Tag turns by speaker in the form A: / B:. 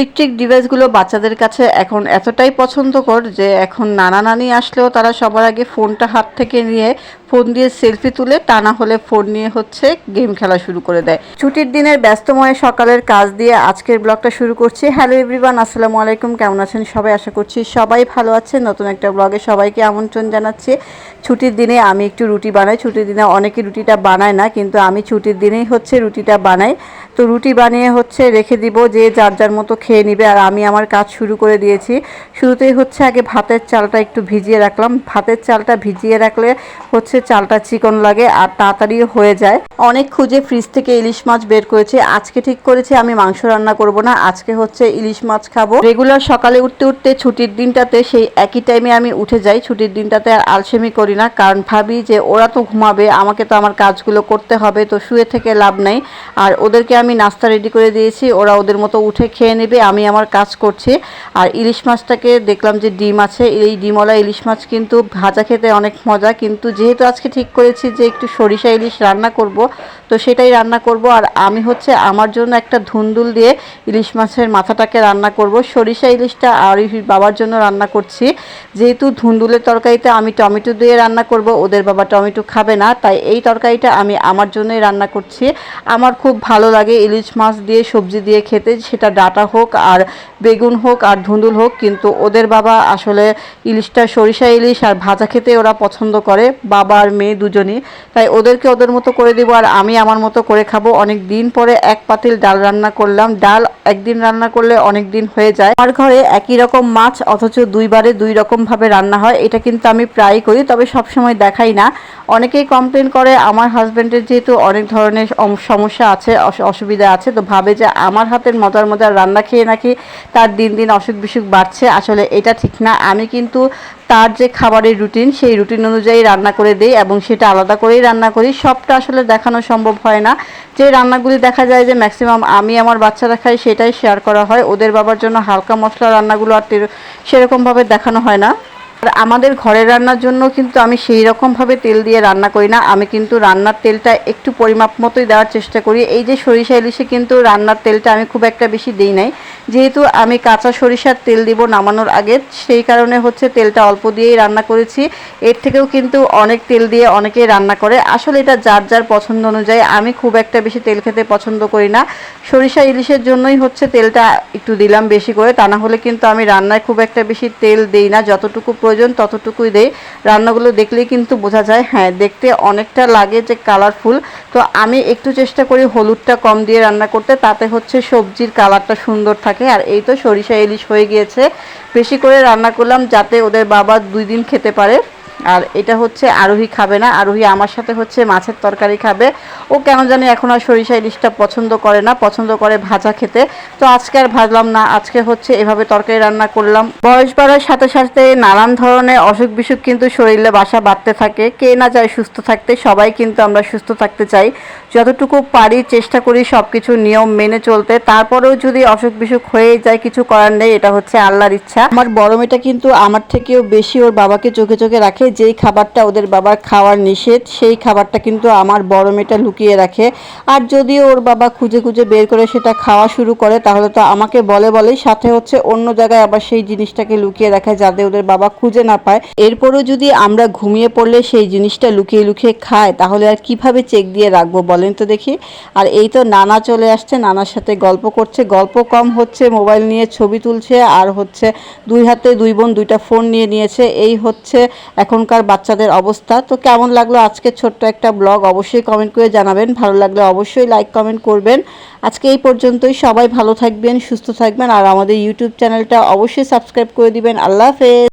A: Electric ডিভাইসগুলো বাচ্চাদের কাছে এখন এতটাই পছন্দকর যে এখন নানা নানি আসলেও তারা সবার আগে ফোনটা হাত থেকে নিয়ে ফোন দিয়ে সেলফি তুলে টানা হলে ফোন নিয়ে হচ্ছে গেম খেলা শুরু করে দেয়। ছুটির দিনের ব্যস্তময় সকালের কাজ দিয়ে আজকের ব্লগটা শুরু করছি। হ্যালো এভরিওয়ান, আসসালামু আলাইকুম। কেমন আছেন সবাই? আশা করছি সবাই ভালো আছে নতুন একটা ব্লগে সবাইকে আমন্ত্রণ জানাচ্ছি। ছুটির দিনে আমি একটু রুটি বানাই। ছুটির দিনে অনেকে রুটিটা বানায় না, কিন্তু আমি ছুটির দিনেই হচ্ছে রুটিটা বানাই। তো রুটি বানিয়ে হচ্ছে রেখে দিব, যে যার যার মতো খেয়ে নিবে। আর আমি আমার কাজ শুরু করে দিয়েছি। শুরুতেই হচ্ছে আগে ভাতের চালটা একটু ভিজিয়ে রাখলাম। ভাতের চালটা ভিজিয়ে রাখলে হচ্ছে চালটা চিকন লাগে আর তাড়াতাড়ি হয়ে যায়। অনেক খুঁজে ফ্রিজ থেকে ইলিশ মাছ বের করেছি। আজকে ঠিক করেছি, আমি মাংস রান্না করব না। আজকে হচ্ছে ইলিশ মাছ খাব। রেগুলার সকালে উঠতে উঠতে ছুটির দিনটাতে সেই একই টাইমে আমি উঠে যাই। ছুটির দিনটাতে আর আলসেমি করি না। কারণ ভাবি যে ওরা তো ঘুমাবে, আমাকে তো আমার কাজগুলো করতে হবে, তো শুয়ে থেকে লাভ নাই। আর ওদেরকে আমি নাস্তা রেডি করে দিয়েছি, ওরা ওদের মতো উঠে খেয়ে নেবে, আমি আমার কাজ করছি। আর ইলিশ মাছটাকে দেখলাম যে ডিম আছে, এই ডিমওয়ালা ইলিশ মাছ কিন্তু ভাজা খেতে অনেক মজা, কিন্তু যেহেতু আজকে ঠিক করেছি যে একটু সরিষা ইলিশ রান্না করব, তো সেটাই রান্না করব। আর আমি হচ্ছে আমার জন্য একটা ধুন্দুল দিয়ে ইলিশ মাছের মাথাটাকে রান্না করব। সরিষা ইলিশটা আর বাবার জন্য রান্না করছি। যেহেতু ধুন্দুলের তরকারিতে আমি টমেটো দিয়ে রান্না করব, ওদের বাবা টমেটো খাবে না, তাই এই তরকারিটা আমি আমার জন্যই রান্না করছি। আমার খুব ভালো লাগে ইলিশ মাছ দিয়ে, সবজি দিয়ে খেতে, সেটা ডাটা হোক আর বেগুন হোক আর ধুন্দুল হোক, কিন্তু ওদের বাবা আসলে ইলিশটা সরিষা ইলিশ আর ভাজা খেতে ওরা পছন্দ করে, বাবা আর মেয়ে দুজনই। তাই ওদেরকে ওদের মতো করে দেবো আর আমি আমার মতো করে খাব। অনেক দিন পরে এক পাতিল ডাল রান্না করলাম। ডাল একদিন রান্না করলে অনেক দিন হয়ে যায়। আমার ঘরে একই রকম মাছ, অথচ দুইবারে দুই রকম ভাবে রান্না হয়। এটা কিন্তু আমি প্রায় করি, তবে সব সময় দেখাই না। অনেকেই কমপ্লেন করে, আমার হাজব্যান্ডের যেহেতু অনেক ধরনের সমস্যা আছে অসুবিধা আছে, তো ভাবে যে আমার হাতের মজার মজার রান্না খেয়ে নাকি তার দিন দিন অসুখ বিসুখ বাড়ছে, আসলে এটা ঠিক না। আমি কিন্তু তার যে খাবারের রুটিন সেই রুটিন অনুযায়ী রান্না করে দিই এবং সেটা আলাদা করেই রান্না করি। সবটা আসলে দেখানো সম্ভব হয় না। যে রান্নাগুলি দেখা যায় যে ম্যাক্সিমাম আমি আমার বাচ্চারা খাই, সেটাই শেয়ার করা হয়। ওদের বাবার জন্য হালকা মশলা রান্নাগুলো আর সেরকমভাবে দেখানো হয় না। আর আমাদের ঘরের রান্নার জন্য কিন্তু আমি সেই রকমভাবে তেল দিয়ে রান্না করি না। আমি কিন্তু রান্নার তেলটা একটু পরিমাপ মতোই দেওয়ার চেষ্টা করি। এই যে সরিষা ইলিশে কিন্তু রান্নার তেলটা আমি খুব একটা বেশি দিই নাই। যেহেতু আমি কাঁচা সরিষার তেল দিব নামানোর আগে, সেই কারণে হচ্ছে তেলটা অল্প দিয়েই রান্না করেছি। এর থেকেও কিন্তু অনেক তেল দিয়ে অনেকেই রান্না করে। আসলে এটা যার যার পছন্দ অনুযায়ী আমি খুব একটা বেশি তেল খেতে পছন্দ করি না। সরিষা ইলিশের জন্যই হচ্ছে তেলটা একটু দিলাম বেশি করে। তা না হলে কিন্তু আমি রান্নায় খুব একটা বেশি তেল দেই না। যতটুকু প্রয়োজন ততটুকুই দেয় রান্নাগুলো দেখলেই কিন্তু বোঝা যায় হ্যাঁ দেখতে অনেকটা লাগে যে কালারফুল তো আমি একটু চেষ্টা করি হলুদটা কম দিয়ে রান্না করতে, তাতে হচ্ছে সবজির কালারটা সুন্দর থাকে। আর এই তো সরিষা ইলিশ হয়ে গিয়েছে। বেশি করে রান্না করলাম যাতে ওদের বাবা দুই দিন খেতে পারে। আর এটা হচ্ছে আরোহী খাবে না। আরোহী আমার সাথে হচ্ছে মাছের তরকারি খাবে। ও কেন জানি এখন আর সরিষা ইলিশটা পছন্দ করে না, পছন্দ করে ভাজা খেতে। তো আজকে আর ভাজলাম না, আজকে হচ্ছে এভাবে তরকারি রান্না করলাম। বয়স বাড়ার সাথে সাথে নানান ধরনের অসুখ বিসুখ কিন্তু শরীরে বাসা বাড়তে থাকে। কে না চায় সুস্থ থাকতে, সবাই কিন্তু আমরা সুস্থ থাকতে চাই। যতটুকু পারি চেষ্টা করি সব কিছু নিয়ম মেনে চলতে। তারপরেও যদি অসুখ বিসুখ হয়ে যায়, কিছু করার নেই, এটা হচ্ছে আল্লাহর ইচ্ছা। আমার বড় মেয়েটা কিন্তু আমার থেকেও বেশি ওর বাবাকে চোখে চোখে রাখে, যেই খাবারটা ওদের বাবার খাওয়ার নিষেধ, সেই খাবারটা কিন্তু আমার বড় মেয়েটা লুকিয়ে রাখে। আর যদিও ওর বাবা খুঁজে খুঁজে বের করে সেটা খাওয়া শুরু করে, তাহলে তো আমাকে বলে বলে সাথে হচ্ছে অন্য জায়গায় আবার সেই জিনিসটাকে লুকিয়ে রাখে যাতে ওদের বাবা খুঁজে না পায়। এরপরও যদি আমরা ঘুমিয়ে পড়লে সেই জিনিসটা লুকিয়ে লুকিয়ে খায়, তাহলে আর কীভাবে চেক দিয়ে রাখব বলেন তো দেখি। আর এই তো নানা চলে আসছে, নানার সাথে গল্প করছে। গল্প কম হচ্ছে, মোবাইল নিয়ে ছবি তুলছে, আর হচ্ছে দুই হাতে দুই বোন দুইটা ফোন নিয়ে নিয়েছে। এই হচ্ছে এখনকার বাচ্চাদের অবস্থা। তো কেমন লাগল আজকে ছোট্ট একটা ব্লগ? অবশ্যই কমেন্ট করে জানাবেন। ভালো লাগলে অবশ্যই লাইক কমেন্ট করবেন। আজকে এই পর্যন্তই। সবাই ভালো থাকবেন, সুস্থ থাকবেন, আর আমাদের ইউটিউব চ্যানেলটা অবশ্যই সাবস্ক্রাইব করে দিবেন। আল্লাহ হাফেজ।